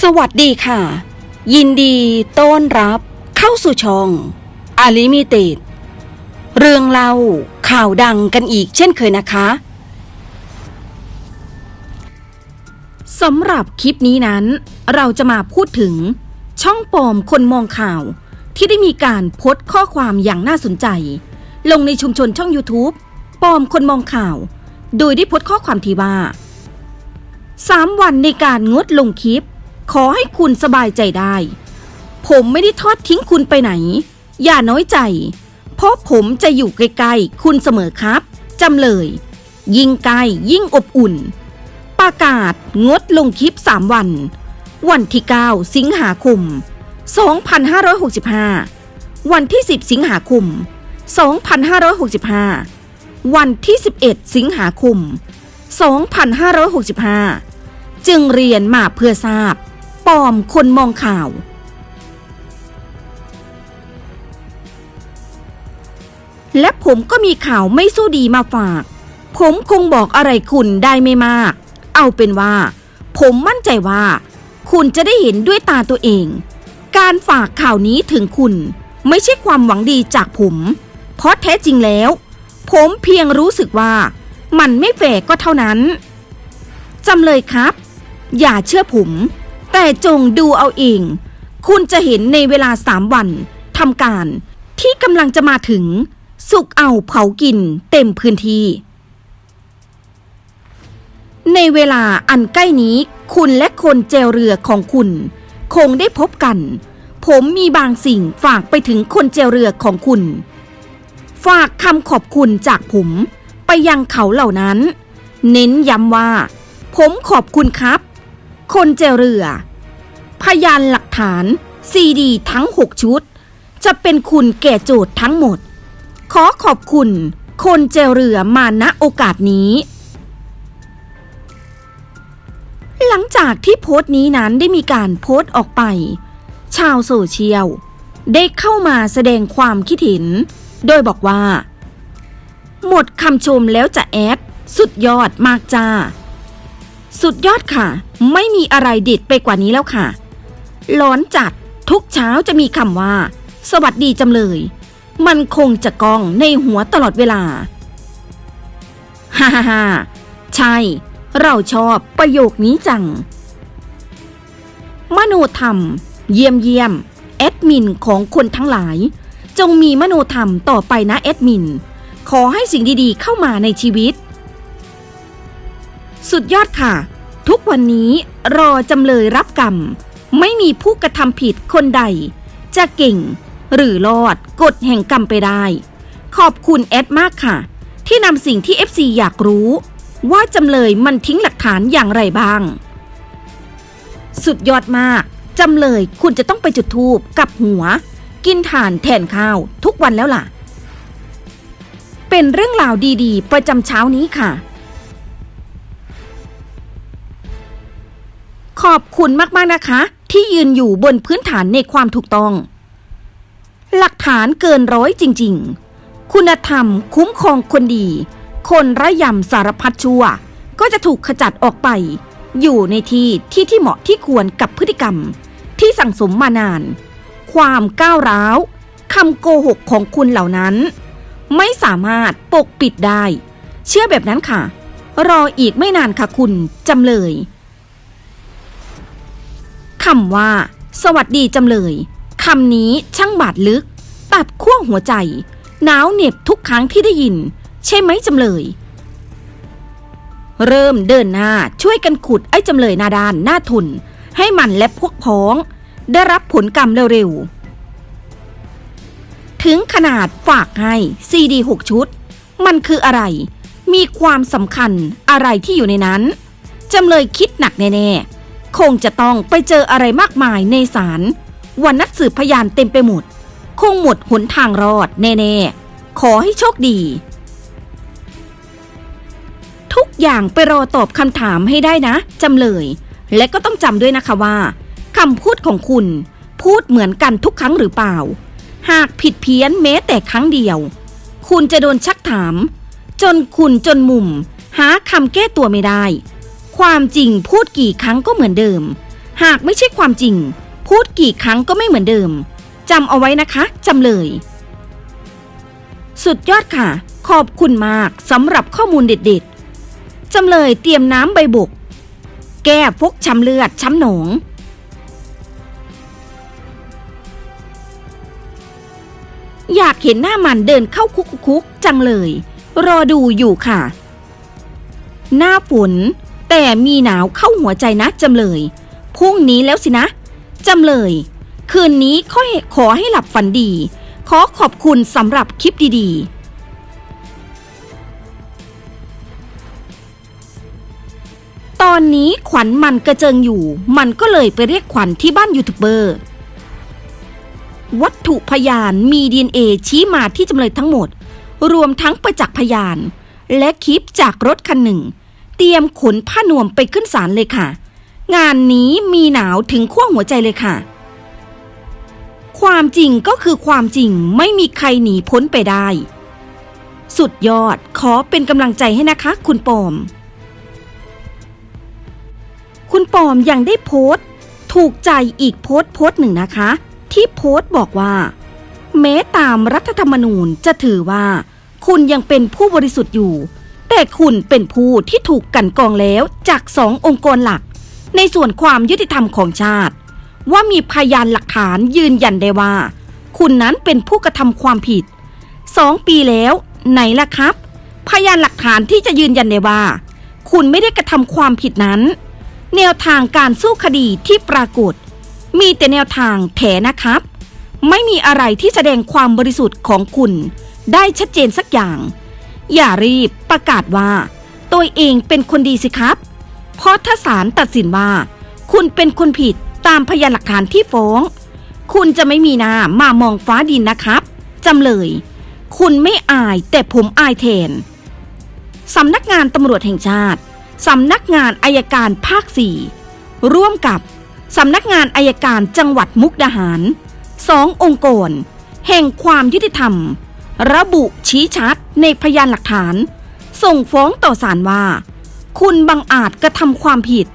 สวัสดีค่ะ ยินดีต้อนรับเข้าสู่ช่องอาลิมิเต็ดเรื่องเล่าข่าวดังกันอีกเช่นเคยนะคะสำหรับคลิปนี้นั้น เราจะมาพูดถึงช่องปลอมคนมองข่าว ที่ได้มีการโพสต์ข้อความอย่างน่าสนใจ ลงในชุมชนช่อง YouTube ปลอมคนมองข่าว โดยได้โพสต์ข้อความที่ว่าสามวันในการงดลงคลิป ขอให้คุณสบายใจได้ ผมไม่ได้ทอดทิ้งคุณไปไหน อย่าน้อยใจ เพราะผมจะอยู่ใกล้ๆคุณเสมอครับ จำเลย ยิ่งใกล้ยิ่งอบอุ่น ประกาศงดลงคลิป 3 วัน วันที่ 9 สิงหาคม 2565 วันที่ 10 สิงหาคม 2565 วันที่ 11 สิงหาคม 2565 จึงเรียนมาเพื่อทราบ อมคนมองข่าว และผมก็มีข่าวไม่สู้ดีมาฝาก ผมคงบอกอะไรคุณได้ไม่มาก เอาเป็นว่า ผมมั่นใจว่า คุณจะได้เห็นด้วยตาตัวเอง การฝากข่าวนี้ถึงคุณ ไม่ใช่ความหวังดีจากผม เพราะแท้จริงแล้ว ผมเพียงรู้สึกว่ามันไม่แฟร์ก็เท่านั้นจำเลยครับ อย่าเชื่อผม แต่จงดูเอาเอง คุณจะเห็นในเวลาสามวันทำการที่กำลังจะมาถึง สุกเอาเผากินเต็มพื้นที่ ในเวลาอันใกล้นี้ คุณและคนเจลเรือของคุณ คงได้พบกัน ผมมีบางสิ่งฝากไปถึงคนเจลเรือของคุณ ฝากคำขอบคุณจากผมไปยังเขาเหล่านั้น เน้นย้ำว่า ผมขอบคุณครับ คนเจลเรือ ยานหลักฐานซีดีทั้ง 6 ชุด จะเป็นคุณแก่โจทย์ทั้งหมด ขอขอบคุณ คนเจเรือมาณโอกาสนี้ หลังจากที่โพสต์นี้นั้นได้มีการโพสต์ออกไป ชาวโซเชียล ได้เข้ามาแสดงความคิดเห็น โดยบอกว่า หมดคำชมแล้วจะแอด สุดยอดมากจ้า สุดยอดค่ะ ไม่มีอะไรเด็ดไปกว่านี้แล้วค่ะ ร้อนจัดทุกเช้าจะมีคำว่า สวัสดีจำเลย มันคงจะกองในหัวตลอดเวลาฮ่าฮ่าฮ่าใช่ เราชอบประโยคนี้จัง มโนธรรม เยี่ยมเยี่ยมแอดมินของคนทั้งหลาย จงมีมโนธรรมต่อไปนะแอดมิน ขอให้สิ่งดีๆเข้ามาในชีวิต สุดยอดค่ะ ทุกวันนี้รอจำเลยรับกรรม ไม่มีผู้กระทำผิดคนใด จะเก่ง หรือรอดกฎแห่งกรรมไปได้ ขอบคุณแอดมากค่ะ ที่นำสิ่งที่ FC อยากรู้ ว่าจำเลยมันทิ้งหลักฐานอย่างไรบ้าง สุดยอดมากจำเลยคุณจะต้องไปจุดธูปกับหัว กินถ่านแทนข้าวทุกวันแล้วล่ะ เป็นเรื่องราวดีๆ ประจำเช้านี้ค่ะ ขอบคุณมากๆนะคะ ที่ยืนอยู่บนพื้นฐานในความถูกต้อง หลักฐานเกินร้อยจริง ๆ คุณธรรมคุ้มครองคนดี คนระยำสารพัดชั่ว ก็จะถูกขจัดออกไป อยู่ในที่ที่ที่เหมาะที่ควรกับพฤติกรรม ที่สั่งสมมานาน ความก้าวร้าวคำโกหกของคุณเหล่านั้น ไม่สามารถปกปิดได้ เชื่อแบบนั้นค่ะ รออีกไม่นานค่ะคุณจำเลย คำว่า สวัสดีจำเลยคำนี้ช่างบาดลึก ตัดขั้วหัวใจหนาวเหน็บทุกครั้งที่ได้ยิน ใช่ไหมจำเลย เริ่มเดินหน้าช่วยกันขุดไอ้จำเลยหนาดานหน้าทุน ให้มันและพวกพ้อง ได้รับผลกรรมเร็วๆ ถึงขนาดฝากให้ซีดี6ชุด มันคืออะไร มีความสำคัญอะไรที่อยู่ในนั้น จำเลยคิดหนักแน่ๆ คงจะต้องไปเจออะไรมากมายในศาลวันนัดสืบพยานเต็มไปหมด คงหมดหนทางรอดแน่ๆ ขอให้โชคดี ทุกอย่างไปรอตอบคำถามให้ได้นะจำเลย และก็ต้องจำด้วยนะคะว่าคำพูดของคุณ พูดเหมือนกันทุกครั้งหรือเปล่า หากผิดเพี้ยนแม้แต่ครั้งเดียว คุณจะโดนชักถาม จนคุณจนมุม หาคำแก้ตัวไม่ได้ ความจริงพูดกี่ครั้งก็เหมือนเดิม หากไม่ใช่ความจริง พูดกี่ครั้งก็ไม่เหมือนเดิมจำเอาไว้นะคะจำเลย สุดยอดค่ะ ขอบคุณมากสำหรับข้อมูลเด็ดๆจำเลยเตรียมน้ำใบบก แก้ฟกช้ำเลือดช้ำหนองอยากเห็นหน้ามันเดินเข้าคุกคุกๆจังเลย รอดูอยู่ค่ะ หน้าฝน แต่มีหนาวเข้าหัวใจนะจำเลย พรุ่งนี้แล้วสินะ จำเลย คืนนี้ขอขอให้หลับฝันดี ขอขอบคุณสำหรับคลิปดีๆตอนนี้ขวัญมันกระเจิงอยู่ มันก็เลยไปเรียกขวัญที่บ้านยูทูบเบอร์ วัตถุพยานมี DNA ชี้มาที่จำเลยทั้งหมด รวมทั้งประจักษ์พยาน และคลิปจากรถคันหนึ่ง เตรียมขนผ้านวมไปขึ้นศาลเลยค่ะ งานนี้มีหนาวถึงขั้วหัวใจเลยค่ะ ความจริงก็คือความจริงไม่มีใครหนีพ้นไปได้ สุดยอดขอเป็นกำลังใจให้นะคะ คุณปอม คุณปอมยังได้โพสต์ ถูกใจอีกโพสต์โพสต์หนึ่งนะคะ ที่โพสต์บอกว่าแม้ตามรัฐธรรมนูญจะถือว่า คุณยังเป็นผู้บริสุทธิ์อยู่ แต่คุณเป็นผู้ที่ถูกกันกองแล้วจากสององค์กรหลัก ในส่วนความยุติธรรมของชาติ ว่ามีพยานหลักฐานยืนยันได้ว่า คุณนั้นเป็นผู้กระทำความผิดสองปีแล้วไหนล่ะครับ พยานหลักฐานที่จะยืนยันได้ว่า คุณไม่ได้กระทำความผิดนั้น แนวทางการสู้คดีที่ปรากฏ มีแต่แนวทางแถนะครับ ไม่มีอะไรที่แสดงความบริสุทธิ์ของคุณ ได้ชัดเจนสักอย่าง อย่ารีบประกาศว่า ตัวเองเป็นคนดีสิครับ เพราะถ้าศาลตัดสินว่า คุณเป็นคนผิดตามพยานหลักฐานที่ฟ้อง คุณจะไม่มีหน้ามามองฟ้าดินนะครับจำเลย คุณไม่อายแต่ผมอายแทนสำนักงานตำรวจแห่งชาติสำนักงานอายการภาค4ร่วมกับสำนักงานอายการจังหวัดมุกดาหารสององค์กร แห่งความยุติธรรม ระบุชี้ชัดในพยานหลักฐาน ส่งฟ้องต่อศาลว่า คุณบังอาจกระทำความผิด